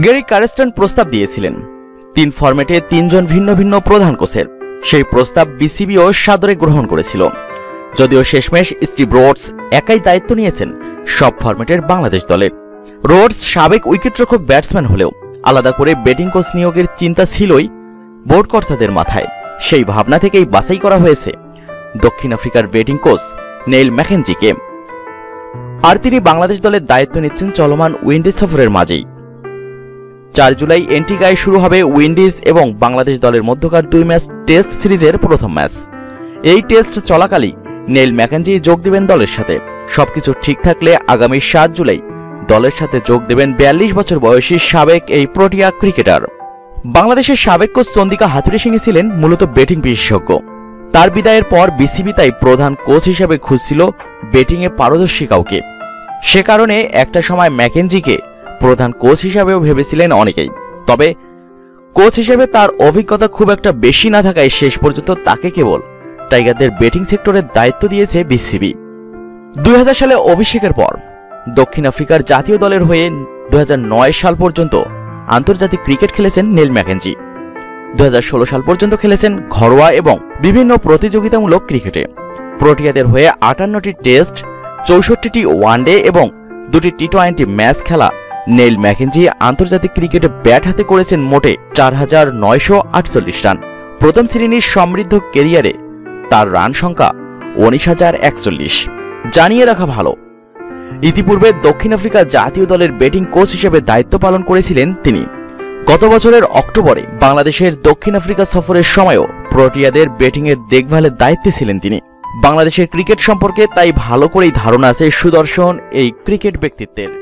গেরি কারেস্টন প্রস্তাব দিয়েছিলেন। তিন ফরম্যাটে তিনজন ভিন্ন ভিন্ন প্রধান কোচের। সেই প্রস্তাব বিসিবিও সাদরে গ্রহণ করেছিল। যদিও শেষমেশ স্টিভ রোডস একাই দায়িত্ব নিয়েছেন সব ফরম্যাটের বাংলাদেশ দলের রোডস সাবেক উইকেটরক্ষক ব্যাটসম্যান হলেও আলাদা করে ব্যাটিং কোচ নিয়োগের চিন্তা ছিলই বোর্ড কর্তাদের মাথায়। সেই ভাবনা থেকেই বাছাই করা হয়েছে দক্ষিণ আফ্রিকার ব্যাটিং কোচ নেইল ম্যাকেনজিকে। আর তিনি বাংলাদেশ দলের দায়িত্ব নিচ্ছেন চলমান উইন্ডিজ সফরের মাঝেই। চার জুলাই এন্টিগায় শুরু হবে উইন্ডিজ এবং বাংলাদেশ দলের মধ্যকার দুই ম্যাচ টেস্ট সিরিজের প্রথম ম্যাচ। এই টেস্ট চলাকালীন নেইল ম্যাকেনজি যোগ দেবেন দলের সাথে। সবকিছু ঠিক থাকলে আগামী সাত জুলাই দলের সাথে যোগ দেবেন বিয়াল্লিশ বছর বয়সী সাবেক এই প্রোটিয়া ক্রিকেটার। বাংলাদেশের সাবেক কোচ চন্দিকা হাতুড়ি সিংই ছিলেন মূলত ব্যাটিং বিশেষজ্ঞ। তার বিদায়ের পর বিসিবি তাই প্রধান কোচ হিসেবে খুঁজছিল ব্যাটিংয়ে পারদর্শী কাউকে। সে কারণে একটা সময় ম্যাকেনজিকে প্রধান কোচ হিসাবেও ভেবেছিলেন অনেকেই। তবে কোচ হিসেবে তার অভিজ্ঞতা খুব একটা বেশি না থাকায় শেষ পর্যন্ত তাকে কেবল টাইগারদের ব্যাটিং সেক্টরের দায়িত্ব দিয়েছে বিসিবি। দুই হাজার সালে অভিষেকের পর দক্ষিণ আফ্রিকার জাতীয় দলের হয়ে দু হাজার নয় সাল পর্যন্ত আন্তর্জাতিক ক্রিকেট খেলেছেন নীল ম্যাকেনজি দু সাল পর্যন্ত খেলেছেন ঘরোয়া এবং বিভিন্ন প্রতিযোগিতামূলক ক্রিকেটে। প্রোটিয়াদের হয়ে আটান্নটি টেস্ট, চৌষট্টিটি ওয়ানডে এবং দুটি টি টোয়েন্টি ম্যাচ খেলা নেইল ম্যাকেনজি আন্তর্জাতিক ক্রিকেটে ব্যাট হাতে করেছেন মোটে চার হাজার নয়শো আটচল্লিশ রান। প্রথম শ্রেণির সমৃদ্ধ কেরিয়ারে তার রান সংখ্যা উনিশ হাজার একচল্লিশ। জানিয়ে রাখা ভালো। ইতিপূর্বে দক্ষিণ আফ্রিকা জাতীয় দলের ব্যাটিং কোচ হিসেবে দায়িত্ব পালন করেছিলেন তিনি। গত বছরের অক্টোবরে বাংলাদেশের দক্ষিণ আফ্রিকা সফরের সময়ও প্রোটিয়াদের ব্যাটিংয়ের দেখভালের দায়িত্বে ছিলেন তিনি। বাংলাদেশের ক্রিকেট সম্পর্কে তাই ভালো করেই ধারণা আছে সুদর্শন এই ক্রিকেট ব্যক্তিত্বের।